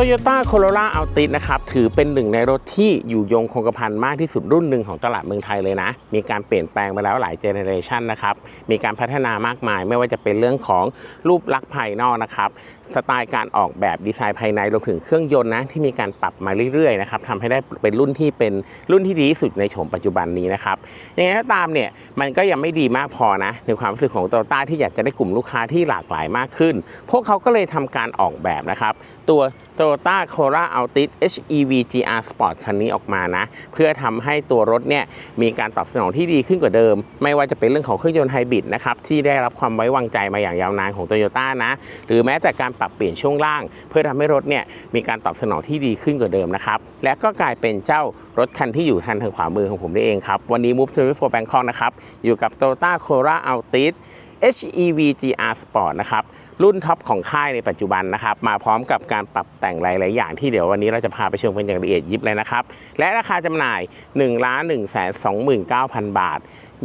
Toyota Corolla Altis นะครับถือเป็นหนึ่งในรถที่อยู่ยงคงกระพันมากที่สุดรุ่นหนึ่งของตลาดเมืองไทยเลยนะ มีการเปลี่ยนแปลงมาแล้วหลายเจเนเรชันนะครับ มีการพัฒนามากมาย ไม่ว่าจะเป็นเรื่องของรูปลักษณ์ภายนอกนะครับ สไตล์การออกแบบดีไซน์ภายในรวมถึงเครื่องยนต์นะที่มีการปรับมาเรื่อยๆนะครับทำให้ได้เป็นรุ่นที่เป็นรุ่นที่ดีที่สุดในโฉมปัจจุบันนี้นะครับยังไงก็ตามเนี่ยมันก็ยังไม่ดีมากพอนะในความรู้สึกของโตโยต้าที่อยากจะได้กลุ่มลูกค้าที่หลากหลายมากขึ้น พวกเขาก็เลยทำการออกแบบนะครับตัว Toyota Corolla Altis HEV GR Sport คันนี้ออกมานะ เพื่อทำให้ตัวรถเนี่ยมีการตอบสนองที่ดีขึ้นกว่าเดิม ไม่ว่าจะเป็นเรื่องของเครื่องยนต์ไฮบริดนะครับ ที่ได้รับความไว้วางใจมาอย่างยาวนานของ Toyota นะ หรือแม้แต่การปรับเปลี่ยนช่วงล่าง เพื่อทำให้รถเนี่ยมีการตอบสนองที่ดีขึ้นกว่าเดิมนะครับ และก็กลายเป็นเจ้ารถคันที่อยู่ทางทางขวามือของผมได้เองครับ วันนี้ Move to for Bangkok นะครับ อยู่กับ Toyota Corolla Altis HEV GR Sport นะครับ รุ่นท็อปของค่ายในปัจจุบันนะครับ มาพร้อมกับการปรับแต่งหลาย ๆ อย่างที่เดี๋ยววันนี้เราจะพาไปชมกันอย่างละเอียดยิบเลยนะครับ และราคาจำหน่าย 1 1 2 9 0 0 0 บาท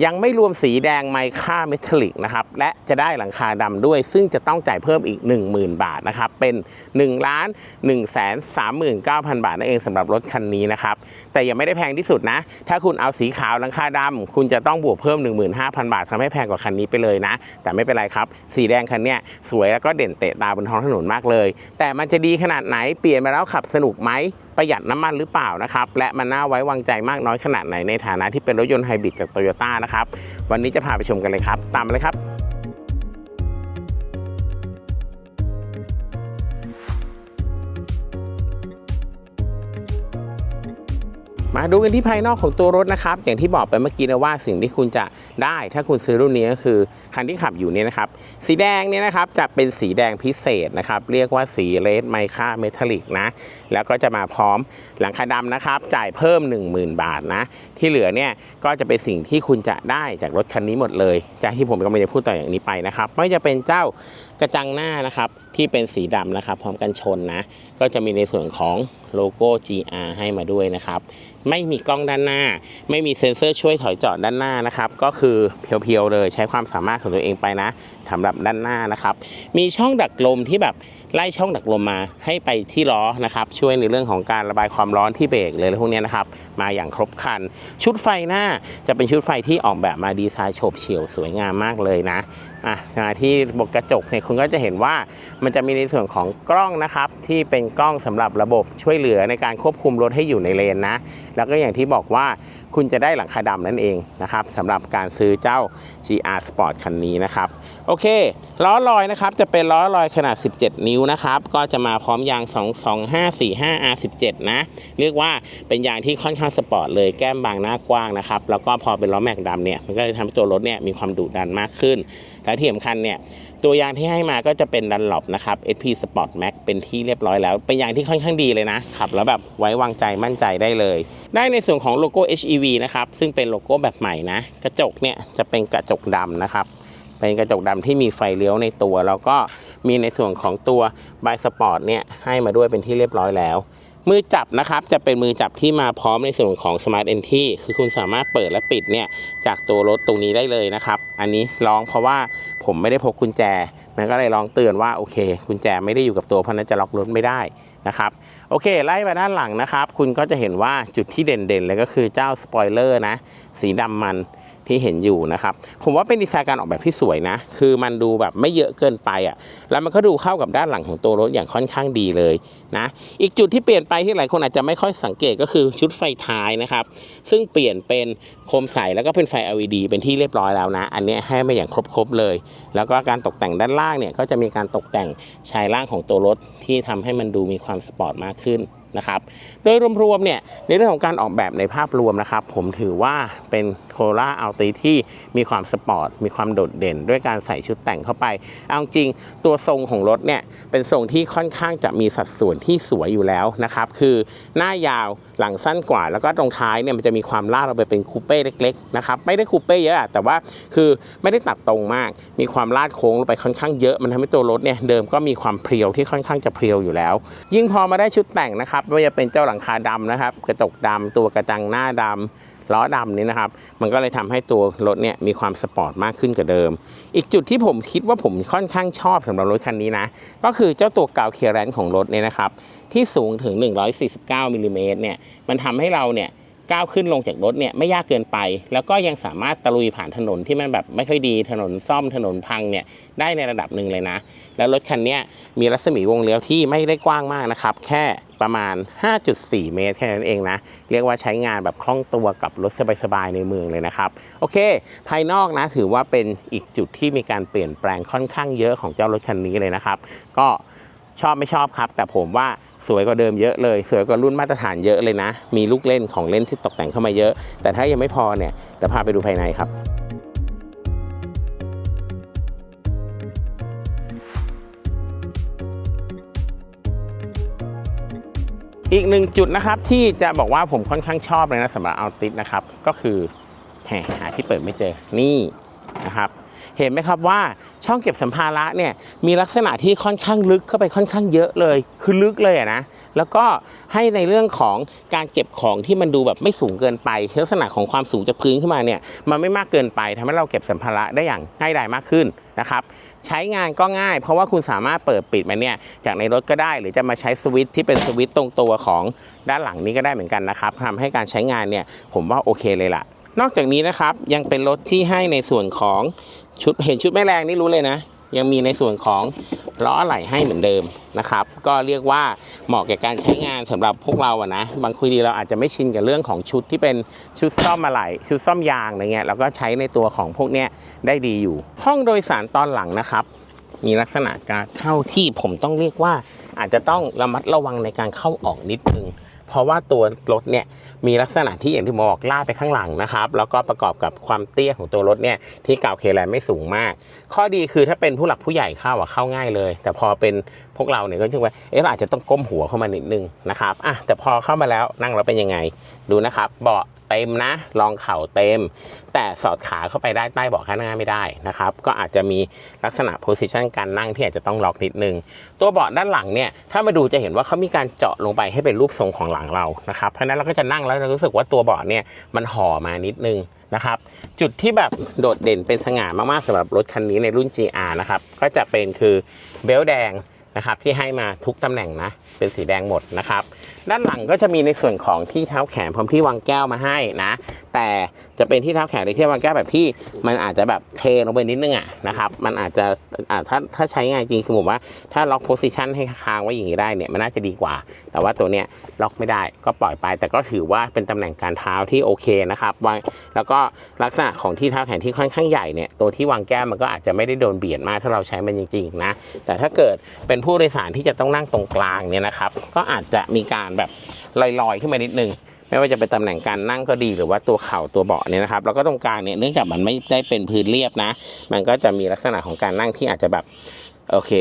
ยังไม่รวมสีแดงไมค่าเมทัลลิกนะครับและจะได้หลังคาดำด้วย ซึ่งจะต้องจ่ายเพิ่มอีก 10,000 บาทนะครับเป็น1ล้าน1 3 9 0 0 0 บาทนั่นเองสำหรับรถคันนี้นะครับแต่ยังไม่ได้แพงที่สุดนะ ถ้าคุณเอาสีขาวหลังคาดำคุณจะต้องบวกเพิ่ม 15,000 บาททำให้แพงกว่าคันนี้ไปเลยนะ แต่ไม่เป็นไรครับ สีแดงคันนี้สวยแล้วก็เด่นเตะตาบนท้องถนนมากเลย แต่มันจะดีขนาดไหนเปลี่ยนมาแล้วขับสนุกไหมประหยัดน้ำมันหรือเปล่านะครับ และมันน่าไว้วางใจมากน้อยขนาดไหนในฐานะที่เป็นรถยนต์ไฮบริดจากโตโยต้านะครับ วันนี้จะพาไปชมกันเลยครับ ตามมาเลยครับ มาดูกันที่ภายนอกของตัวรถนะครับ อย่างที่บอกไปเมื่อกี้นะว่าสิ่งที่คุณจะได้ถ้าคุณซื้อรุ่นนี้ก็คือคันที่ขับอยู่เนี่ยนะครับ สีแดงเนี่ยนะครับจะเป็นสีแดงพิเศษนะครับ เรียกว่าสีเลดไมค่าเมทัลลิกนะ แล้วก็จะมาพร้อมหลังคาดำนะครับ จ่ายเพิ่ม 10,000 บาทนะ ที่เหลือเนี่ยก็จะเป็นสิ่งที่คุณจะได้จากรถคันนี้หมดเลยจากที่ผมกำลังจะพูดต่ออย่างนี้ไปนะครับไม่จะเป็นเจ้ากระจังหน้านะครับที่เป็นสีดำนะครับ พร้อมกันชนนะ ก็จะมีในส่วนของโลโก้ GR ให้มาด้วยนะครับไม่มีกล้องด้านหน้า ไม่มีเซ็นเซอร์ช่วยถอยจอดด้านหน้านะครับ ก็คือเพียวๆเลยใช้ความสามารถของตัวเองไปนะสำหรับด้านหน้านะครับ มีช่องดักลมที่แบบไล่ช่องดักลมมาให้ไปที่ล้อนะครับ ช่วยในเรื่องของการระบายความร้อนที่เบรกเลยอะไรพวกเนี้ยนะครับ มาอย่างครบครัน ชุดไฟหน้าจะเป็นชุดไฟที่ออกแบบมาดีไซน์โฉบเฉี่ยวสวยงามมากเลยนะ อะที่บนกระจกเนี่ยคุณก็จะเห็นว่ามันจะมีในส่วนของกล้องนะครับ ที่เป็นกล้องสำหรับระบบช่วยเหลือในการควบคุมรถให้อยู่ในเลนนะ แล้วก็อย่างที่บอกว่าคุณจะได้หลังคาดำนั่นเองนะครับสำหรับการซื้อเจ้า GR Sport คันนี้นะครับ โอเค ล้อลอยนะครับจะเป็นล้อลอยขนาด 17 นิ้วนะครับ ก็จะมาพร้อมยาง 22545 R17 นะ เรียกว่าเป็นยางที่ค่อนข้างสปอร์ตเลยแก้มบางหน้ากว้างนะครับ แล้วก็พอเป็นล้อแม็กดำเนี่ยมันก็เลยทำให้ตัวรถเนี่ยมีความดุดันมากขึ้น และที่สำคัญเนี่ยตัวยางที่ให้มาก็จะเป็นดันหลบนะครับ SP Sport Max เป็นที่เรียบร้อยแล้ว เป็นยางที่ค่อนข้างดีเลยนะขับแล้วแบบไว้วางใจมั่นใจได้เลย ได้ในส่วนของโลโก้ HEV นะครับ ซึ่งเป็นโลโก้แบบใหม่นะ กระจกเนี่ยจะเป็นกระจกดำนะครับ เป็นกระจกดำที่มีไฟเลี้ยวในตัว แล้วก็มีในส่วนของตัวบายสปอร์ตเนี่ยให้มาด้วยเป็นที่เรียบร้อยแล้ว มือจับนะครับจะเป็นมือจับที่มาพร้อมในส่วนของ Smart Entry คือคุณสามารถเปิดและปิดเนี่ยจากตัวรถตรงนี้ได้เลยนะครับ อันนี้ลองเพราะว่าผมไม่ได้พกกุญแจ มันก็เลยลองเตือนว่าโอเคกุญแจไม่ได้อยู่กับตัวเพราะนั้นจะล็อกรถไม่ได้นะครับโอเค ไล่ไปด้านหลังนะครับ คุณก็จะเห็นว่าจุดที่เด่นๆเลยก็คือเจ้าสปอยเลอร์นะสีดำมัน ที่เห็นอยู่นะครับ ผมว่าเป็นดีไซน์การออกแบบที่สวยนะ คือมันดูแบบไม่เยอะเกินไปอะ แล้วมันก็ดูเข้ากับด้านหลังของตัวรถอย่างค่อนข้างดีเลยนะ อีกจุดที่เปลี่ยนไปที่หลายคนอาจจะไม่ค่อยสังเกตก็คือชุดไฟท้ายนะครับ ซึ่งเปลี่ยนเป็นโคมใสแล้วก็เป็นไฟ LED เป็นที่เรียบร้อยแล้วนะ อันนี้ให้มาอย่างครบๆเลย แล้วก็การตกแต่งด้านล่างเนี่ยก็จะมีการตกแต่งชายล่างของตัวรถที่ทำให้มันดูมีความสปอร์ตมากขึ้นนะครับ โดยรวมๆเนี่ยในเรื่องของการออกแบบในภาพรวมนะครับ ผมถือว่าเป็นโครล่าอัลติที่มีความสปอร์ต มีความโดดเด่น ด้วยการใส่ชุดแต่งเข้าไป เอาจริงตัวทรงของรถเนี่ยเป็นทรงที่ค่อนข้างจะมีสัดส่วนที่สวยอยู่แล้วนะครับ คือหน้ายาวหลังสั้นกว่า แล้วก็ตรงท้ายเนี่ยมันจะมีความลาดลงไปเป็นคูเป้เล็กๆนะครับไม่ได้คูเป้เยอะแต่ว่าคือไม่ได้ตัดตรงมาก มีความลาดโค้งลงไปค่อนข้างเยอะมันทำให้ตัวรถเนี่ยเดิมก็มีความเพรียวที่ค่อนข้างจะเพรียวอยู่แล้ว ยิ่งพอมาได้ชุดแต่งนะครับไม่ว่าจะเป็นเจ้าหลังคาดำนะครับ กระจกดำตัวกระจังหน้าดำ ล้อดำนี้นะครับ มันก็เลยทำให้ตัวรถเนี่ยมีความสปอร์ตมากขึ้นกว่าเดิม อีกจุดที่ผมคิดว่าผมค่อนข้างชอบสำหรับรถคันนี้นะ ก็คือเจ้าตัวกาวเคลียร์แรนของรถเนี่ยนะครับ ที่สูงถึง 149มิลลิเมตรเนี่ย มันทำให้เราเนี่ย ก้าวขึ้นลงจากรถเนี่ยไม่ยากเกินไป แล้วก็ยังสามารถตะลุยผ่านถนนที่มันแบบไม่ค่อยดีถนนซ่อมถนนพังเนี่ยได้ในระดับหนึ่งเลยนะ แล้วรถคันนี้มีรัศมีวงเลี้ยวที่ไม่ได้กว้างมากนะครับ แค่ประมาณ 5.4 เมตรแค่นั้นเองนะ เรียกว่าใช้งานแบบคล่องตัวกับรถสบายๆในเมืองเลยนะครับ โอเค ภายนอกนะถือว่าเป็นอีกจุดที่มีการเปลี่ยนแปลงค่อนข้างเยอะของเจ้ารถคันนี้เลยนะครับ ก็ชอบไม่ชอบครับ แต่ผมว่า สวยกว่าเดิมเยอะเลย สวยกว่ารุ่นมาตรฐานเยอะเลยนะ มีลูกเล่นของเล่นที่ตกแต่งเข้ามาเยอะ แต่ถ้ายังไม่พอเนี่ยเดี๋ยวพาไปดูภายในครับอีกหนึ่งจุดนะครับที่จะบอกว่าผมค่อนข้างชอบเลยนะสำหรับเอาติสนะครับ ก็คือแหมหาที่เปิดไม่เจอนี่นะครับ เห็นไหมครับว่าช่องเก็บสัมภาระเนี่ยมีลักษณะที่ค่อนข้างลึกเข้าไปค่อนข้างเยอะเลย คือลึกเลยนะแล้วก็ให้ในเรื่องของการเก็บของที่มันดูแบบไม่สูงเกินไปลักษณะของความสูงจากพื้นขึ้นมาเนี่ยมันไม่มากเกินไปทำให้เราเก็บสัมภาระได้อย่างง่ายดายมากขึ้นนะครับใช้งานก็ง่ายเพราะว่าคุณสามารถเปิดปิดมันเนี่ยจากในรถก็ได้ หรือจะมาใช้สวิตช์ที่เป็นสวิตช์ตรงตัวของด้านหลังนี้ก็ได้เหมือนกันนะครับทำให้การใช้งานเนี่ยผมว่าโอเคเลยล่ะ นอกจากนี้นะครับยังเป็นรถที่ให้ในส่วนของ ชุดเห็นชุดแม่แรงนี่รู้เลยนะ ยังมีในส่วนของล้ออะไหล่ให้เหมือนเดิมนะครับ ก็เรียกว่าเหมาะแก่การใช้งานสำหรับพวกเราอะนะ บางคุยดีเราอาจจะไม่ชินกับเรื่องของชุดที่เป็นชุดซ่อมอะไหล่ชุดซ่อมยางอะไรเงี้ยเราก็ใช้ในตัวของพวกเนี้ยได้ดีอยู่ ห้องโดยสารตอนหลังนะครับ มีลักษณะการเข้าที่ผมต้องเรียกว่า อาจจะต้องระมัดระวังในการเข้าออกนิดนึงเพราะว่าตัวรถเนี่ยมีลักษณะที่อย่างที่ผมบอกลาดไปข้างหลังนะครับ แล้วก็ประกอบกับความเตี้ยของตัวรถเนี่ยที่กาวเคแลนไม่สูงมาก ข้อดีคือถ้าเป็นผู้หลักผู้ใหญ่เข้าอะเข้าง่ายเลย แต่พอเป็นพวกเราเนี่ยก็จึงว่าเอ๊ะอาจจะต้องก้มหัวเข้ามานิดนึงนะครับอะแต่พอเข้ามาแล้วนั่งแล้วเป็นยังไงดูนะครับเบาะ เต็มนะรองเข่าเต็ม แต่สอดขาเข้าไปได้ใต้เบาะข้างหน้าไม่ได้นะครับ ก็อาจจะมีลักษณะโพสิชันการนั่งที่อาจจะต้องล็อกนิดนึง ตัวเบาะด้านหลังเนี่ยถ้ามาดูจะเห็นว่าเขามีการเจาะลงไปให้เป็นรูปทรงของหลังเรานะครับเพราะนั้นเราก็จะนั่งแล้วเรารู้สึกว่าตัวเบาะเนี่ยมันห่อมานิดนึงนะครับจุดที่แบบโดดเด่นเป็นสง่ามากๆสำหรับรถคันนี้ในรุ่น GR นะครับก็จะเป็นคือเบลต์แดงนะครับที่ให้มาทุกตำแหน่งนะเป็นสีแดงหมดนะครับ ด้านหลังก็จะมีในส่วนของที่เท้าแขนพร้อมที่วางแก้วมาให้นะ แต่จะเป็นที่เท้าแขนหรือที่วางแก้วแบบที่มันอาจจะแบบเทลงไปนิดนึงอะนะครับ มันอาจจะอ่าถ้าถ้าใช้งานจริงคือผมว่าถ้าล็อกโพสิชันให้ค้างไว้อย่างนี้ได้เนี่ยมันน่าจะดีกว่า แต่ว่าตัวเนี้ยล็อกไม่ได้ก็ปล่อยไป แต่ก็ถือว่าเป็นตำแหน่งการเท้าที่โอเคนะครับวางแล้วก็ลักษณะของที่เท้าแขนที่ค่อนข้างใหญ่เนี่ยตัวที่วางแก้วมันก็อาจจะไม่ได้โดนเบียดมากถ้าเราใช้มันจริงๆนะแต่ถ้าเกิดเป็นผู้โดยสารที่จะต้องนั่งตรงกลางเนี่ยนะครับ ก็อาจจะมีการแบบลอยๆขึ้นมานิดนึง ไม่ว่าจะเป็นตำแหน่งการนั่งก็ดีหรือว่าตัวเข่าตัวเบาะเนี่ยนะครับ แล้วก็ตรงกลางเนี่ยเนื่องจากมันไม่ได้เป็นพื้นเรียบนะ มันก็จะมีลักษณะของการนั่งที่อาจจะแบบโอเค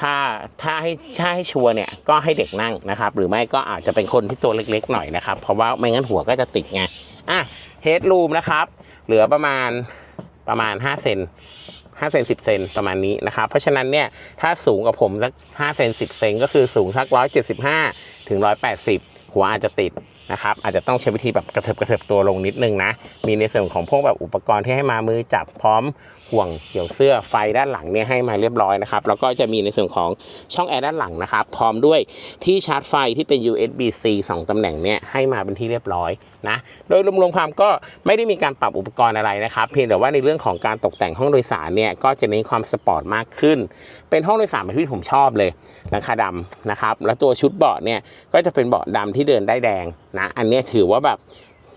ถ้าถ้าให้ถ้าให้ชัวร์เนี่ยก็ให้เด็กนั่งนะครับ หรือไม่ก็อาจจะเป็นคนที่ตัวเล็กๆหน่อยนะครับ เพราะว่าไม่งั้นหัวก็จะติดไงอะเฮดรูมนะครับ เหลือประมาณประมาณ 5 เซน 5เซน10 เซนประมาณนี้นะครับ เพราะฉะนั้นเนี่ยถ้าสูงกับผมสัก5เซน10 เซนก็คือสูงสัก 175 ถึง 180 หัวอาจจะติดนะครับอาจจะต้องใช้วิธีแบบกระเถิบกระเถิบตัวลงนิดนึงนะ มีในส่วนของพวกแบบอุปกรณ์ที่ให้มามือจับพร้อม ห่วงเกี่ยวเสื้อไฟด้านหลังเนี่ยให้มาเรียบร้อยนะครับ แล้วก็จะมีในส่วนของช่องแอร์ด้านหลังนะครับ พร้อมด้วยที่ชาร์จไฟที่เป็น USB-C 2 ตำแหน่งเนี่ยให้มาเป็นที่เรียบร้อยนะ โดยรวมๆความก็ไม่ได้มีการปรับอุปกรณ์อะไรนะครับ เพียงแต่ว่าในเรื่องของการตกแต่งห้องโดยสารเนี่ยก็จะเน้นความสปอร์ตมากขึ้น เป็นห้องโดยสารแบบที่ผมชอบเลยหลังคาดำนะครับ แล้วตัวชุดเบาะเนี่ยก็จะเป็นเบาะดำที่เดินได้แดงนะ อันนี้ถือว่าแบบ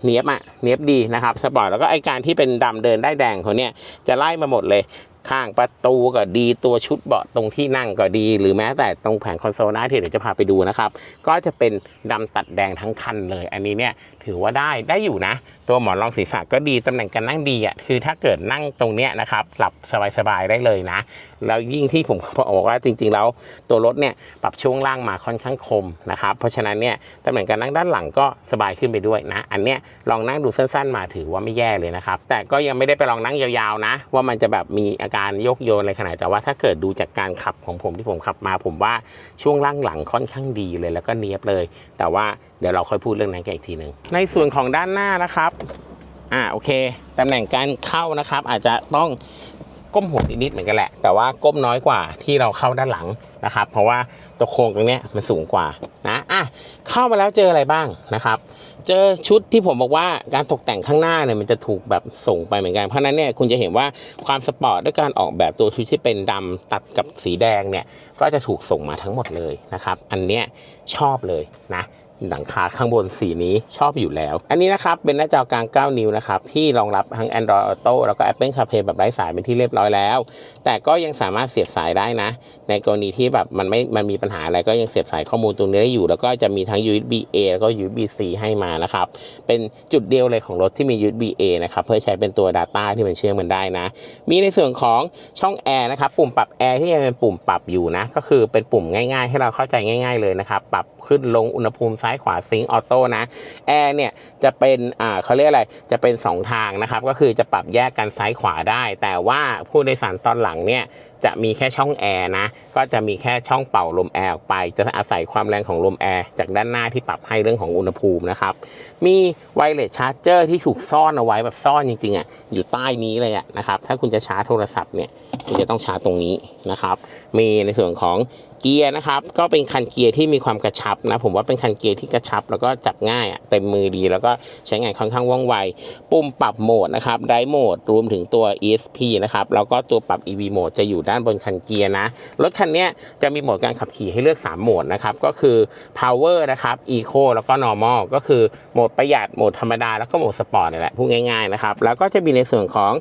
เนียบอะเนียบดีนะครับสปอร์ตแล้วก็ไอการที่เป็นดำเดินได้แดงเขาเนี่ยจะไล่มาหมดเลยข้างประตูก็ดีตัวชุดเบาะตรงที่นั่งก็ดี หรือแม้แต่ตรงแผงคอนโซลหน้าที่เดี๋ยวจะพาไปดูนะครับ ก็จะเป็นดำตัดแดงทั้งคันเลย อันนี้เนี่ย ถือว่าได้ได้อยู่นะ ตัวหมอนรองศีรษะก็ดีตำแหน่งการนั่งดีอะคือถ้าเกิดนั่งตรงเนี้ยนะครับหลับสบายๆได้เลยนะ แล้วยิ่งที่ผมบอกว่าจริง ๆ แล้วตัวรถเนี่ยปรับช่วงล่างมาค่อนข้างคมนะครับเพราะฉะนั้นเนี่ยตำแหน่งการนั่งด้านหลังก็สบายขึ้นไปด้วยนะ อันเนี้ยลองนั่งดูสั้น ๆ มาถือว่าไม่แย่เลยนะครับแต่ก็ยังไม่ได้ไปลองนั่งยาวๆนะ ว่ามันจะแบบมีอาการโยกโยนอะไรขนาดแต่ว่าถ้าเกิดดูจากการขับของผมที่ผมขับมา ผมว่าช่วงล่างหลังค่อนข้างดีเลยแล้วก็เนียบเลย แต่ว่าเดี๋ยวเราค่อยพูดเรื่องนั้นกันอีกทีหนึ่งในส่วนของด้านหน้านะครับอ่าโอเคตำแหน่งการเข้านะครับ อาจจะต้องก้มหัวนิดๆเหมือนกันแหละ แต่ว่าก้มน้อยกว่าที่เราเข้าด้านหลังนะครับ เพราะว่าตัวโครงตรงนี้มันสูงกว่านะอะเข้ามาแล้วเจออะไรบ้างนะครับ เจอชุดที่ผมบอกว่าการตกแต่งข้างหน้าเนี่ยมันจะถูกแบบส่งไปเหมือนกันเพราะนั้นเนี่ยคุณจะเห็นว่าความสปอร์ตด้วยการออกแบบตัวชุดที่เป็นดำตัดกับสีแดงเนี่ยก็จะถูกส่งมาทั้งหมดเลยนะครับ อันเนี้ยชอบเลยนะ หลังคาข้างบนสีนี้ชอบอยู่แล้ว อันนี้นะครับเป็นหน้าจอกลาง 9 นิ้วนะครับที่รองรับทั้ง Android Auto แล้วก็ Apple CarPlay แบบไร้สายเป็นที่เรียบร้อยแล้ว แต่ก็ยังสามารถเสียบสายได้นะ ในกรณีที่แบบมันไม่มันมีปัญหาอะไรก็ยังเสียบสายข้อมูลตรงนี้ได้อยู่ แล้วก็จะมีทั้ง USB A แล้วก็ USB C ให้มานะครับเป็นจุดเดียวเลยของรถที่มี USB A นะครับเพื่อใช้เป็นตัว Data ที่มันเชื่อมกันได้นะ มีในส่วนของช่องแอร์นะครับปุ่มปรับแอร์ที่ยังเป็นปุ่มปรับอยู่นะก็คือเป็นปุ่มง่าย ๆ ให้เราเข้าใจง่าย ๆเลยนะครับปรับขึ้นลงอุณหภูมิซ้ายายขวาซิงค์ออโต้นะแอร์เนี่ยจะเป็นอ่าเขาเรียกอะไรจะเป็น 2 ทางนะครับ ก็คือจะปรับแยกกันซ้ายขวาได้ แต่ว่าผู้โดยสารตอนหลังเนี่ยจะมีแค่ช่องแอร์นะ ก็จะมีแค่ช่องเป่าลมแอร์ออกไป จะอาศัยความแรงของลมแอร์จากด้านหน้าที่ปรับให้เรื่องของอุณหภูมินะครับ มีไวเลสชาร์จเจอร์ที่ถูกซ่อนเอาไว้แบบซ่อนจริงๆอะ อยู่ใต้นี้เลยอะนะครับ ถ้าคุณจะชาร์จโทรศัพท์เนี่ย คุณจะต้องชาร์จตรงนี้นะครับ มีในส่วนของ เกียร์นะครับ ก็เป็นคันเกียร์ที่มีความกระชับนะผมว่าเป็นคันเกียร์ที่กระชับ แล้วก็จับง่ายอะเต็มมือดี แล้วก็ใช้งานค่อนข้างว่องไว ปุ่มปรับโหมดนะครับไดโหมดรวมถึงตัว ESP นะครับแล้วก็ตัวปรับ EV โหมดจะอยู่ด้านบนคันเกียร์นะรถคันนี้จะมีโหมดการขับขี่ให้เลือก 3 โหมดนะครับก็คือ Power นะครับ Eco แล้วก็ Normal ก็คือโหมดประหยัดโหมดธรรมดาแล้วก็โหมดสปอร์ตนี่แหละพูดง่ายๆนะครับแล้วก็จะมีในส่วนของ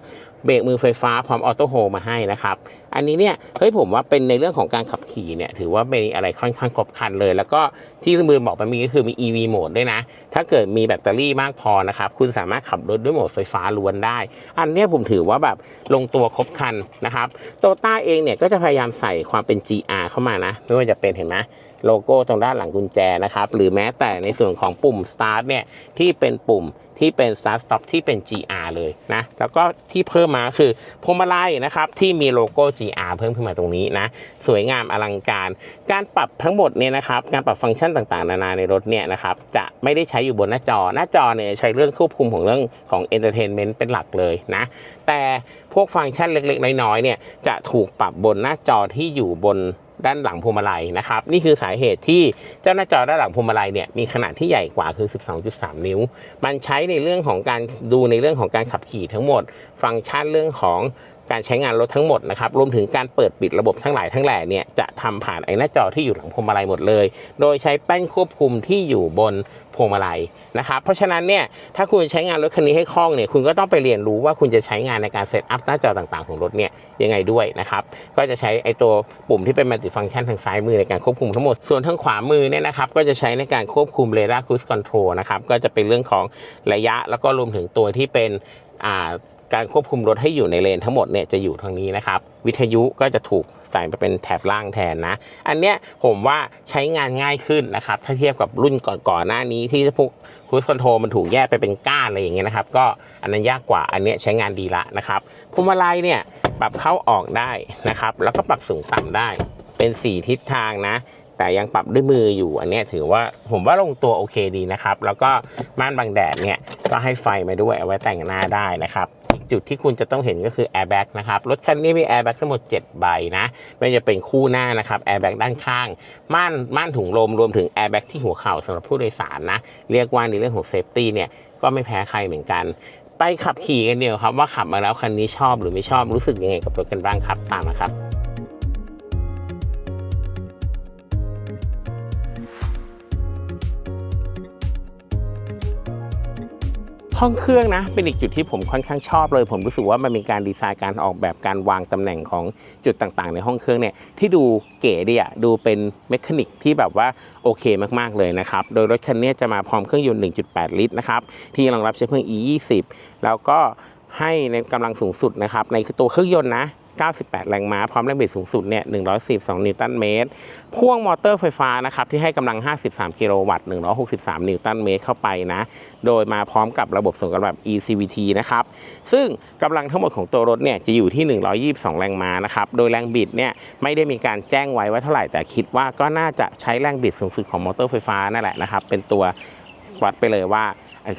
เบรกมือไฟฟ้าพร้อมออโต้โฮมาให้นะครับ อันนี้เนี่ยเฮ้ยผมว่าเป็นในเรื่องของการขับขี่เนี่ยถือว่าเป็นอะไรค่อนข้างครบครันเลย แล้วก็ที่มือบอกไปมีก็คือมี EV โหมดด้วยนะ ถ้าเกิดมีแบตเตอรี่มากพอนะครับ คุณสามารถขับรถด้วยโหมดไฟฟ้าล้วนได้ อันนี้ผมถือว่าแบบลงตัวครบครันนะครับโตต้าเองเนี่ยก็จะพยายามใส่ความเป็น GR เข้ามานะ ไม่ว่าจะเป็นเห็นไหมโลโก้ตรงด้านหลังกุญแจนะครับหรือแม้แต่ในส่วนของปุ่ม start เนี่ยที่เป็นปุ่ม ที่เป็น start stop ที่เป็น GR เลยนะแล้วก็ที่เพิ่มมาคือพวงมาลัยนะครับที่มีโลโก้ GR เพิ่มขึ้นมาตรงนี้นะสวยงามอลังการ การปรับทั้งหมดเนี่ยนะครับการปรับฟังก์ชันต่างๆ นานาในรถเนี่ยนะครับจะไม่ได้ใช้อยู่บนหน้าจอหน้าจอเนี่ยใช้เรื่องควบคุมของเรื่องของ entertainment เป็นหลักเลยนะแต่พวกฟังก์ชันเล็กๆ น้อยๆเนี่ยจะถูกปรับบนหน้าจอที่อยู่บน ด้านหลังพวงมาลัยนะครับนี่คือสาเหตุที่เจ้าหน้าจอด้านหลังพวงมาลัยเนี่ยมีขนาดที่ใหญ่กว่าคือ 12.3 นิ้ว มันใช้ในเรื่องของการดูในเรื่องของการขับขี่ทั้งหมด ฟังก์ชันเรื่องของการใช้งานรถทั้งหมดนะครับรวมถึงการเปิดปิดระบบทั้งหลายทั้งแหล่เนี่ยจะทำผ่านไอ้หน้าจอที่อยู่หลังพวงมาลัยหมดเลย โดยใช้แป้นควบคุมที่อยู่บน พวงมาลัยนะครับเพราะฉะนั้นเนี่ยถ้าคุณใช้งานรถคันนี้ให้คล่องเนี่ยคุณก็ต้องไปเรียนรู้ว่าคุณจะใช้งานในการเซตอัพหน้าจอต่างๆของรถเนี่ยยังไงด้วยนะครับก็จะใช้ไอ้ตัวปุ่มที่เป็นมัลติฟังก์ชันทางซ้ายมือในการควบคุมทั้งหมดส่วนทางขวามือเนี่ยนะครับก็จะใช้ในการควบคุมเรดาร์ครู e คอนโทรลนะครับก็จะเป็นเรื่องของระยะแล้วก็รวมถึงตัวที่เป็นอ่า การควบคุมรถให้อยู่ในเลนทั้งหมดเนี่ยจะอยู่ทางนี้นะครับ วิทยุก็จะถูกใส่ไปเป็นแถบล่างแทนนะ อันเนี้ยผมว่าใช้งานง่ายขึ้นนะครับ ถ้าเทียบกับรุ่นก่อนๆหน้านี้ที่พวกคูสคอนโทรมันถูกแยกไปเป็นก้านอะไรอย่างเงี้ยนะครับ ก็อันนั้นยากกว่าอันเนี้ยใช้งานดีละนะครับพวงมาลัยเนี่ยปรับเข้าออกได้นะครับ แล้วก็ปรับสูงต่ำได้เป็น 4 ทิศทางนะ แต่ยังปรับด้วยมืออยู่อันนี้ถือว่าผมว่าลงตัวโอเคดีนะครับ แล้วก็ม่านบังแดดเนี่ยก็ให้ไฟมาด้วยเอาไว้แต่งหน้าได้นะครับอีกจุดที่คุณจะต้องเห็นก็คือแอร์แบ็กนะครับ รถคันนี้มีแอร์แบ็กทั้งหมด 7 ใบนะ ไม่ว่าจะเป็นคู่หน้านะครับแอร์แบ็กด้านข้าง ม่านม่านถุงลมรวมถึงแอร์แบ็กที่หัวเข่าสำหรับผู้โดยสารนะ เรียกว่าในเรื่องของเซฟตี้เนี่ย ก็ไม่แพ้ใครเหมือนกัน ไปขับขี่กันเดียวครับว่าขับมาแล้วคันนี้ชอบหรือไม่ชอบรู้สึกยังไงกับรถกันบ้างครับ ตามนะครับ ห้องเครื่องนะ เป็นอีกจุดที่ผมค่อนข้างชอบเลย ผมรู้สึกว่ามันมีการดีไซน์การออกแบบการวางตำแหน่งของจุดต่างๆ ในห้องเครื่องเนี่ยที่ดูเก๋ดีอะดูเป็นเมคานิกที่แบบว่าโอเคมากๆเลยนะครับ โดยรถคันนี้จะมาพร้อมเครื่องยนต์ 1.8 ลิตรนะครับที่รองรับเชื้อเพลิง E20 แล้วก็ให้ในกำลังสูงสุดนะครับในตัวเครื่องยนต์นะ 98 แรงม้า พร้อมแรงบิดสูงสุดเนี่ย 142 นิวตันเมตร พ่วงมอเตอร์ไฟฟ้านะครับ ที่ให้กำลัง 53 กิโลวัตต์ 163 นิวตันเมตรเข้าไปนะ โดยมาพร้อมกับระบบส่งกำลังแบบ ECVT นะครับ ซึ่งกำลังทั้งหมดของตัวรถเนี่ย จะอยู่ที่ 122 แรงม้านะครับ โดยแรงบิดเนี่ย ไม่ได้มีการแจ้งไว้ว่าเท่าไหร่ แต่คิดว่าก็น่าจะใช้แรงบิดสูงสุดของมอเตอร์ไฟฟ้านั่นแหละนะครับ เป็นตัว วัดไปเลยว่า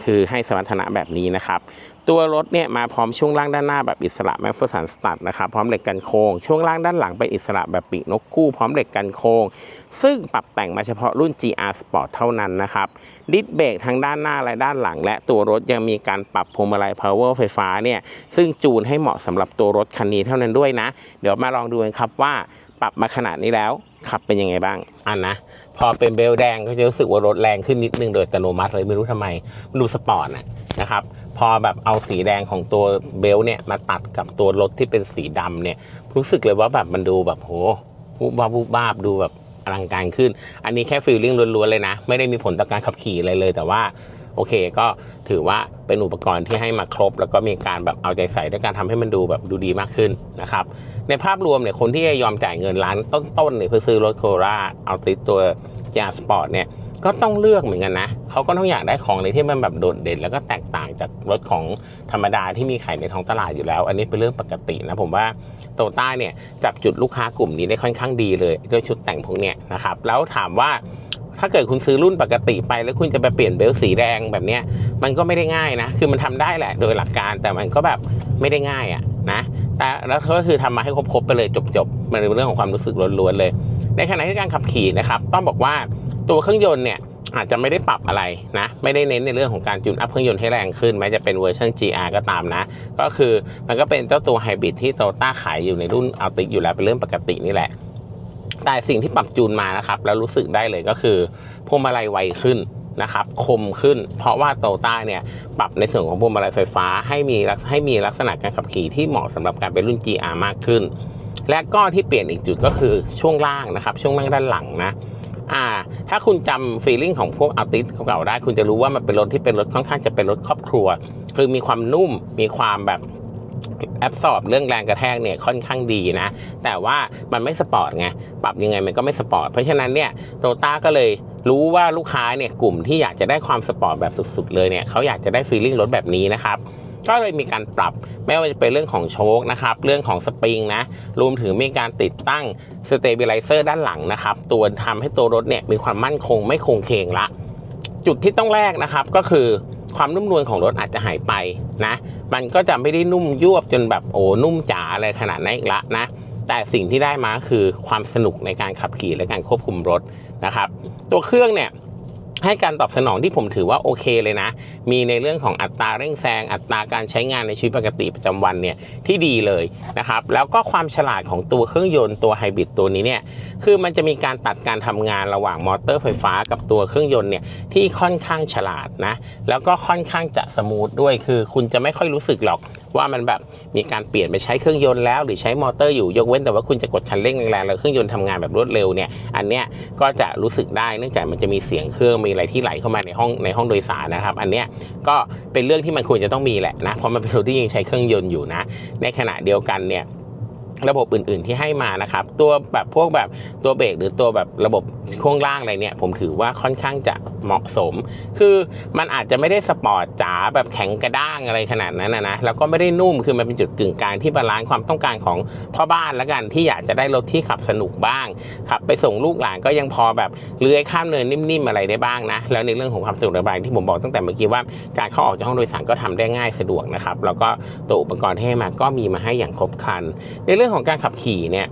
คือให้สมรรถนะแบบนี้นะครับ ตัวรถเนี่ยมาพร้อมช่วงล่างด้านหน้าแบบอิสระแมฟเฟอร์สันสตัดนะครับพร้อมเหล็กกันโค้งช่วงล่างด้านหลังเป็นอิสระแบบปีกนกคู่ พร้อมเหล็กกันโค้งซึ่งปรับแต่งมาเฉพาะรุ่น GR Sport เท่านั้นนะครับดิสเบรกทั้งด้านหน้าและด้านหลัง และตัวรถยังมีการปรับพวงมาลัย power ไฟฟ้าเนี่ยซึ่งจูนให้เหมาะสำหรับตัวรถคันนี้เท่านั้นด้วยนะ เดี๋ยวมาลองดูกันครับว่าปรับมาขนาดนี้แล้วขับเป็นยังไงบ้างอันนะ พอเป็นเบลแดงก็จะรู้สึกว่ารถแรงขึ้นนิดนึงโดยอัตโนมัติเลยไม่รู้ทำไมมันดูสปอร์ตนะนะครับ พอแบบเอาสีแดงของตัวเบลเนี่ยมาตัดกับตัวรถที่เป็นสีดำเนี่ยรู้สึกเลยว่าแบบมันดูแบบโหวูบ้าบวูบ้าบดูแบบอลังการขึ้น อันนี้แค่ฟีลลิ่งล้วนๆเลยนะ ไม่ได้มีผลต่อการขับขี่อะไรเลย แต่ว่า โอเค ก็ถือว่าเป็นอุปกรณ์ที่ให้มาครบ แล้วก็มีการแบบเอาใจใส่ด้วยการทำให้มันดูแบบดูดีมากขึ้นนะครับในภาพรวมเนี่ยคนที่ยอมจ่ายเงินล้านต้นๆเนี่ยเพื่อซื้อรถโคราเอาติดตัวจาสปอร์ตเนี่ยก็ต้องเลือกเหมือนกันนะเขาก็ต้องอยากได้ของอะไรที่มันแบบโดดเด่น แล้วก็แตกต่างจากรถของธรรมดาที่มีขายในท้องตลาดอยู่แล้ว อันนี้เป็นเรื่องปกตินะผมว่าโตต้าเนี่ยจับจุดลูกค้ากลุ่มนี้ได้ค่อนข้างดีเลยด้วยชุดแต่งพวกเนี้ยนะครับแล้วถามว่า ถ้าเกิดคุณซื้อรุ่นปกติไป แล้วคุณจะไปเปลี่ยนเบลสีแดงแบบเนี้ยมันก็ไม่ได้ง่ายนะ คือมันทำได้แหละโดยหลักการแต่มันก็แบบไม่ได้ง่ายอะนะแต่แล้วก็คือทำมาให้ครบๆไปเลยจบๆมันเป็นเรื่องของความรู้สึกล้วนๆเลย ในขณะที่การขับขี่นะครับ ต้องบอกว่าตัวเครื่องยนต์เนี่ยอาจจะไม่ได้ปรับอะไรนะ ไม่ได้เน้นในเรื่องของการจูนอัพเครื่องยนต์ให้แรงขึ้นแม้จะเป็นเวอร์ชัน GR ก็ตามนะ ก็คือมันก็เป็นเจ้าตัวไฮบริดที่โตต้าขายอยู่ในรุ่นอัลติอยู่แล้วเป็นเรื่องปกตินี่แหละ แต่สิ่งที่ปรับจูนมานะครับ แล้วรู้สึกได้เลยก็คือพวงมาลัยไวขึ้นนะครับคมขึ้น เพราะว่าโตต้าเนี่ยปรับในส่วนของพวงมาลัยไฟฟ้าให้มีให้มีลักษณะการขับขี่ที่เหมาะสำหรับการเป็นรุ่น GR มากขึ้น และก็ที่เปลี่ยนอีกจุดก็คือช่วงล่างนะครับช่วงล่างด้านหลังนะอ่าถ้าคุณจำฟีลลิ่งของพวกอัลติสเก่าๆได้ คุณจะรู้ว่ามันเป็นรถที่เป็นรถค่อนข้างจะเป็นรถครอบครัว คือมีความนุ่มมีความแบบ แอบสอบเรื่องแรงกระแทกเนี่ยค่อนข้างดีนะ แต่ว่ามันไม่สปอร์ตไงปรับยังไงมันก็ไม่สปอร์ต เพราะฉะนั้นเนี่ยโตต้าก็เลยรู้ว่าลูกค้าเนี่ยกลุ่มที่อยากจะได้ความสปอร์ตแบบสุดๆเลยเนี่ยเขาอยากจะได้ฟีลลิ่งรถแบบนี้นะครับก็เลยมีการปรับไม่ว่าจะเป็นเรื่องของโชคนะครับ เรื่องของสปริงนะรวมถึงมีการติดตั้งสเตเบลไลเซอร์ด้านหลังนะครับ ตัวทำให้ตัวรถเนี่ยมีความมั่นคงไม่คงเคงละ จุดที่ต้องแรกนะครับก็คือ ความนุ่มนวลของรถอาจจะหายไปนะ มันก็จะไม่ได้นุ่มยวบจนแบบโอ้นุ่มจ๋าอะไรขนาดนั้นอีกละนะ แต่สิ่งที่ได้มาคือความสนุกในการขับขี่และการควบคุมรถนะครับ ตัวเครื่องเนี่ย ให้การตอบสนองที่ผมถือว่าโอเคเลยนะ มีในเรื่องของอัตราเร่งแซง อัตราการใช้งานในชีวิตปกติประจำวันเนี่ยที่ดีเลยนะครับ แล้วก็ความฉลาดของตัวเครื่องยนต์ตัวไฮบริดตัวนี้เนี่ย คือมันจะมีการตัดการทำงานระหว่างมอเตอร์ไฟฟ้ากับตัวเครื่องยนต์เนี่ยที่ค่อนข้างฉลาดนะ แล้วก็ค่อนข้างจะสมูทด้วย คือคุณจะไม่ค่อยรู้สึกหรอกว่ามันแบบมีการเปลี่ยนไปใช้เครื่องยนต์แล้ว หรือใช้มอเตอร์อยู่ยกเว้นแต่ว่าคุณจะกดคันเร่งแรงๆแล้วเครื่องยนต์ทำงานแบบรวดเร็วเนี่ย อันเนี้ยก็จะรู้สึกได้เนื่องจากมันจะมีเสียงเครื่องมีอะไรที่ไหลเข้ามาในห้องในห้องโดยสารนะครับ อันเนี้ยก็เป็นเรื่องที่มันควรจะต้องมีแหละนะเพราะมันเป็นรถที่ยังใช้เครื่องยนต์อยู่นะ ในขณะเดียวกันเนี่ย ระบบอื่น ๆ ที่ให้มานะครับตัวแบบพวกแบบตัวเบรกหรือตัวแบบระบบช่วงล่างอะไรเนี่ยผมถือว่าค่อนข้างจะเหมาะสม คือมันอาจจะไม่ได้สปอร์ตจ๋าแบบแข็งกระด้างอะไรขนาดนั้นนะนะแล้วก็ไม่ได้นุ่มคือมันเป็นจุดกึ่งกลางที่บาลานซ์ความต้องการของพ่อบ้านล้วกันที่อยากจะได้รถที่ขับสนุกบ้าง ขับไปส่งลูกหลานก็ยังพอแบบเลื้อยข้ามเนินนิ่มๆอะไรได้บ้างนะแล้วในเรื่องของความสะดวกสบายที่ผมบอกตั้งแต่เมื่อกี้ว่าการเข้าออกจากห้องโดยสารก็ทำได้ง่ายสะดวกนะครับแล้วก็ตัวอุปกรณ์ที่ให้มาก็มีมาให้อย่างครบครัน ในเรื่องของการขับขี่เนี่ย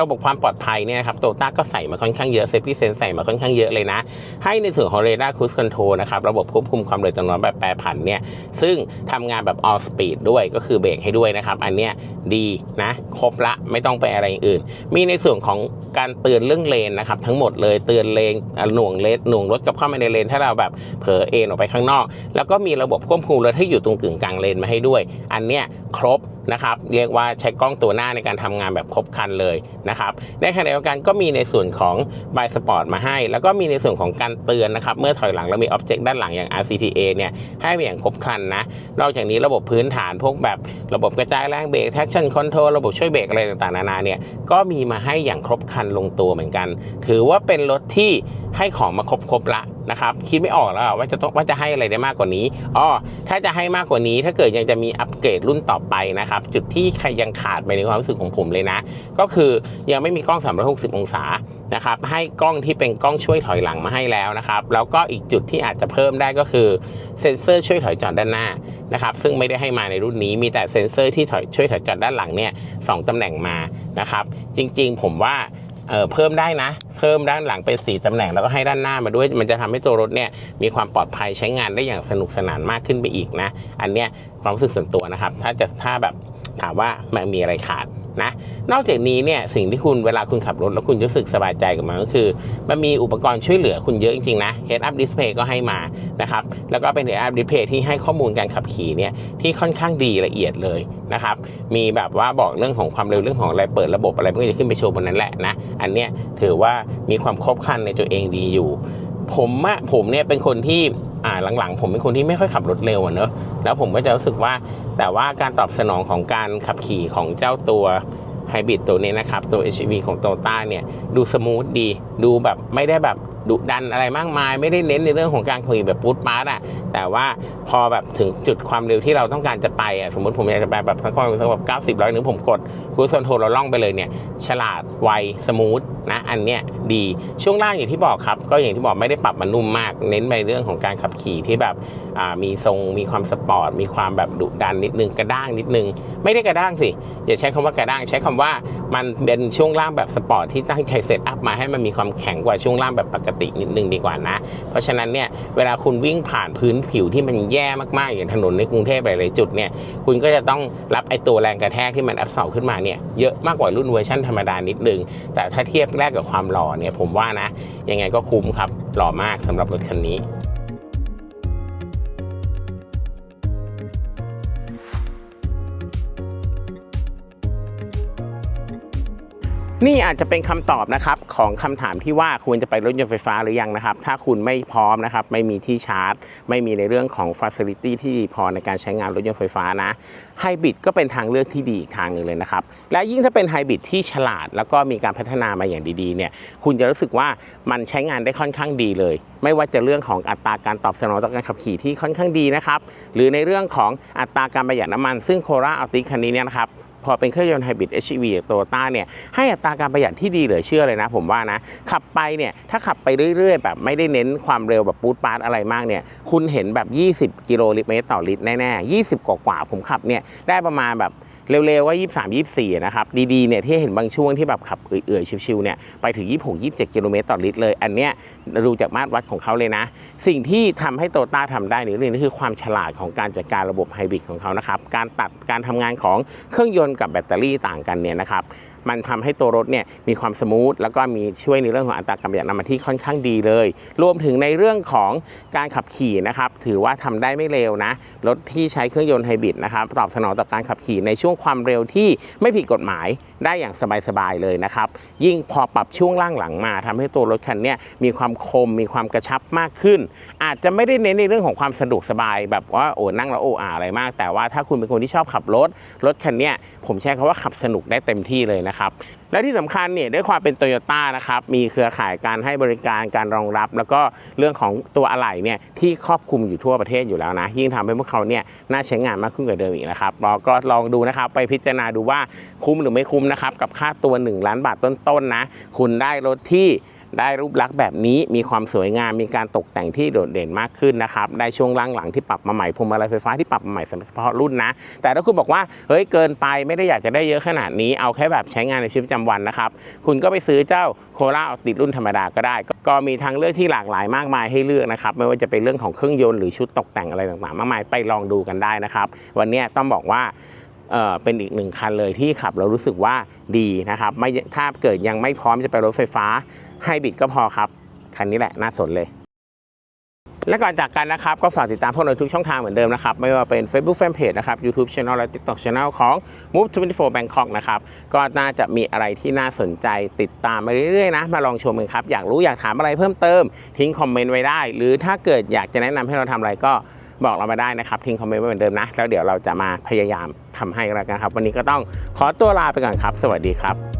ระบบความปลอดภัยเนี่ยครับโตต้าก็ใส่มาค่อนข้างเยอะเซฟตี้เซนใส่มาค่อนข้างเยอะเลยนะ ให้ในส่วนของ Radar Cruise Control นะครับ ระบบควบคุมความเร็วจำนวนแบบแปรผันเนี่ย ซึ่งทำงานแบบ all speed ด้วยก็คือเบรกให้ด้วยนะครับ อันเนี้ยดีนะ ครบละไม่ต้องไปอะไรอื่น มีในส่วนของการเตือนเรื่องเลนนะครับ ทั้งหมดเลยเตือนเลนหน่วงเลนหน่วงรถกับเข้ามาในเลน ถ้าเราแบบเผลอเอ็นออกไปข้างนอก แล้วก็มีระบบควบคุมรถให้อยู่ตรงกึ่งกลางเลนมาให้ด้วย อันเนี้ยครบนะครับเรียกว่าใช้กล้องตัวหน้าในการทำงานแบบครบครันเลยนะครับในขณะเดียวกันก็มีในส่วนของบายสปอร์ตมาให้ แล้วก็มีในส่วนของการเตือนนะครับ เมื่อถอยหลังแล้วมีอ็อบเจกต์ด้านหลังอย่าง RCTA เนี่ยให้อย่างครบครันนะ นอกจากนี้ระบบพื้นฐานพวกแบบระบบกระจายแรงเบรก traction control ระบบช่วยเบรกอะไรต่างๆ นานาเนี่ยก็มีมาให้อย่างครบครันลงตัวเหมือนกัน ถือว่าเป็นรถที่ให้ของมาครบๆละนะครับ คิดไม่ออกแล้วว่าจะต้องว่าจะให้อะไรได้มากกว่านี้อ้อถ้าจะให้มากกว่านี้ ถ้าเกิดยังจะมีอัปเกรดรุ่นต่อไปนะครับ จุดที่ใครยังขาดไปในความรู้สึกของผมเลยนะ ก็คือยังไม่มีกล้อง 360 องศานะครับให้กล้องที่เป็นกล้องช่วยถอยหลังมาให้แล้วนะครับ แล้วก็อีกจุดที่อาจจะเพิ่มได้ก็คือเซ็นเซอร์ช่วยถอยจอดด้านหน้านะครับ ซึ่งไม่ได้ให้มาในรุ่นนี้มีแต่เซ็นเซอร์ที่ถอยช่วยถอยจอดด้านหลังเนี่ยสองตำแหน่งมานะครับ จริงๆ ผมว่าเอ่อเพิ่มได้นะ เพิ่มด้านหลังเป็นสีตำแหน่งแล้วก็ให้ด้านหน้ามาด้วย มันจะทำให้ตัวรถเนี่ยมีความปลอดภัยใช้งานได้อย่างสนุกสนานมากขึ้นไปอีกนะ อันเนี้ยความรู้สึกส่วนตัวนะครับ ถ้าจะถ้าแบบถามว่ามันมีอะไรขาด นะนอกจากนี้เนี่ยสิ่งที่คุณเวลาคุณขับรถแล้วคุณรู้สึกสบายใจกับมันก็คือ มันมีอุปกรณ์ช่วยเหลือคุณเยอะจริงๆนะ Head Up Display ก็ให้มานะครับแล้วก็เป็น Head Up Display ที่ให้ข้อมูลการขับขี่เนี่ยที่ค่อนข้างดีละเอียดเลยนะครับมีแบบว่าบอกเรื่องของความเร็วเรื่องของอะไรเปิดระบบอะไรมันก็จะขึ้นไปโชว์บนนั้นแหละนะอันเนี้ยถือว่ามีความครบครันในตัวเองดีอยู่ ผมอะผมเนี่ยเป็นคนที่อ่าหลังๆ ผมเป็นคนที่ไม่ค่อยขับรถเร็วอะเนอะแล้วผมก็จะรู้สึกว่า แต่ว่าการตอบสนองของการขับขี่ของเจ้าตัวไฮบริดตัวนี้นะครับ ตัว HEV ของโตต้าเนี่ย ดูสมูทดี ดูแบบไม่ได้แบบ ดุดันอะไรมากมาย ไม่ได้เน้นในเรื่องของการขี่แบบปูดปาร์ตอะแต่ว่าพอแบบถึงจุดความเร็วที่เราต้องการจะไปอะสมมติผมอยากจะไปแบบสักความเร็วสักแบบ90ร้อยนึงผมกดคูสคอนโทรลเราล่องไปเลยเนี่ยฉลาดไวสมูทนะอันเนี้ยดีช่วงล่างอย่างที่บอกครับ ก็อย่างที่บอกไม่ได้ปรับมานุ่มมาก เน้นไปเรื่องของการขับขี่ที่แบบอ่ามีทรงมีความสปอร์ตมีความแบบดุดันนิดนึงกระด้างนิดนึง ไม่ได้กระด้างสิอย่าใช้คำว่ากระด้างใช้คำว่ามันเป็นช่วงล่างแบบสปอร์ตที่ตั้งใจเซตอัพมาให้มันมีความแข็งกว่าช่วงล่างแบบปกตินิดนึงดีกว่านะ เพราะฉะนั้นเนี่ยเวลาคุณวิ่งผ่านพื้นผิวที่มันแย่มากๆอย่างถนนในกรุงเทพหลายๆจุดเนี่ยคุณก็จะต้องรับไอตัวแรงกระแทกที่มันอัพเสาขึ้นมาเนี่ยเยอะมากกว่ารุ่นเวอร์ชันธรรมดานิดนึง แต่ถ้าเทียบแรกกับความหล่อเนี่ยผมว่านะยังไงก็คุ้มครับหล่อมากสำหรับรถคันนี้ นี่อาจจะเป็นคำตอบนะครับของคำถามที่ว่าควรจะไปรถยนต์ไฟฟ้าหรือยังนะครับ ถ้าคุณไม่พร้อมนะครับ ไม่มีที่ชาร์จ ไม่มีในเรื่องของ Facility ที่ดีพอในการใช้งานรถยนต์ไฟฟ้านะไฮบริดก็เป็นทางเลือกที่ดีอีกทางหนึ่งเลยนะครับ และยิ่งถ้าเป็นไฮบริดที่ฉลาด แล้วก็มีการพัฒนามาอย่างดีๆเนี่ยคุณจะรู้สึกว่ามันใช้งานได้ค่อนข้างดีเลย ไม่ว่าจะเรื่องของอัตราการตอบสนองต่อการขับขี่ที่ค่อนข้างดีนะครับหรือในเรื่องของอัตราการประหยัดน้ำมัน ซึ่งโคราอัลติคันนี้เนี่ยนะครับ พอเป็นเครื่องยนต์ไฮบริด HEV โตโยต้าเนี่ยให้อัตราการประหยัดที่ดีเหลือเชื่อเลยนะผมว่านะ ขับไปเนี่ยถ้าขับไปเรื่อยๆ แบบไม่ได้เน้นความเร็วแบบปูดปาร์ตอะไรมากเนี่ยคุณเห็นแบบ 20 กิโลลิตรเมตรต่อลิตรแน่ๆ 20 กว่าๆผมขับเนี่ยได้ประมาณแบบเร็วๆว่า 23 24 นะครับ ดีๆ เนี่ย ที่เห็นบางช่วงที่แบบขับเอื่อยๆ ชิวๆ เนี่ย ไปถึง 26 27 กิโลเมตรต่อลิตรเลย อันเนี้ยดูจากมาตรวัดของเขาเลยนะ สิ่งที่ทำให้โตต้าทำได้ในเรื่องนี้คือความฉลาดของการจัดการระบบไฮบริดของเขานะครับ การตัดการทำงานของเครื่องยนต์กับแบตเตอรี่ต่างกันเนี่ยนะครับมันทำให้ตัวรถเนี่ยมีความสมูทแล้วก็มีช่วยในเรื่องของอัตราการประหยัดน้ำมันที่ค่อนข้างดีเลย รวมถึงในเรื่องของการขับขี่นะครับถือว่าทำได้ไม่เร็วนะ รถที่ใช้เครื่องยนต์ไฮบริดนะครับตอบสนองต่อการขับขี่ในช่วงความเร็วที่ไม่ผิดกฎหมายได้อย่างสบายๆเลยนะครับยิ่งพอปรับช่วงล่างหลังมาทำให้ตัวรถคันนี้มีความคมมีความกระชับมากขึ้น อาจจะไม่ได้เน้นในเรื่องของความสะดวกสบาย แบบว่าโอ้นั่งแล้วโอ้อาอะไรมาก แต่ว่าถ้าคุณเป็นคนที่ชอบขับรถรถคันนี้ผมใช้คำว่าขับสนุกได้เต็มที่เลยนะครับและที่สำคัญเนี่ยด้วยความเป็นโตโยต้านะครับมีเครือข่ายการให้บริการการรองรับ แล้วก็เรื่องของตัวอะไหล่เนี่ยที่ครอบคลุมอยู่ทั่วประเทศอยู่แล้วนะ ยิ่งทำให้พวกเขาเนี่ยน่าใช้งานมากขึ้นกว่าเดิมอีกนะครับเราก็ลองดูนะครับไปพิจารณาดูว่าคุ้มหรือไม่คุ้มนะครับกับค่าตัว 1 ล้านบาทต้นๆนะคุณได้รถที่ ได้รูปลักษณ์แบบนี้มีความสวยงามมีการตกแต่งที่โดดเด่นมากขึ้นนะครับได้ช่วงล่างหลังที่ปรับมาใหม่พวงมาลัยไฟฟ้าที่ปรับมาใหม่สำหรับเฉพาะรุ่นนะ แต่ถ้าคุณบอกว่าเฮ้ยเกินไปไม่ได้อยากจะได้เยอะขนาดนี้เอาแค่แบบใช้งานในชีวิตประจำวันนะครับคุณก็ไปซื้อเจ้าโคราเอาติดรุ่นธรรมดาก็ได้ ก็มีทางเลือกที่หลากหลายมากมายให้เลือกนะครับไม่ว่าจะเป็นเรื่องของเครื่องยนต์หรือชุดตกแต่งอะไรต่างๆ มากมายไปลองดูกันได้นะครับ วันนี้ต้องบอกว่า เป็นอีกหนึ่งคันเลยที่ขับแล้วรู้สึกว่าดีนะครับไม่ถ้าเกิดยังไม่พร้อมจะไปรถไฟฟ้าให้บิดก็พอครับ คันนี้แหละน่าสนเลย และก่อนจากกันนะครับ ก็ฝากติดตามพวกเราทุกช่องทางเหมือนเดิมนะครับ ไม่ว่าเป็น Facebook Fanpage นะครับ YouTube Channel และ TikTok Channel ของ Move 24 Bangkok นะครับ ก็น่าจะมีอะไรที่น่าสนใจติดตามมาเรื่อยๆนะ มาลองชมกันครับ อยากรู้อยากถามอะไรเพิ่มเติม ทิ้งคอมเมนต์ไว้ได้ หรือถ้าเกิดอยากจะแนะนำให้เราทำอะไรก็ บอกเรามาได้นะครับทิ้งคอมเมนต์ไว้เหมือนเดิมนะ แล้วเดี๋ยวเราจะมาพยายามทำให้แล้วกันครับ วันนี้ก็ต้องขอตัวลาไปก่อนครับ สวัสดีครับ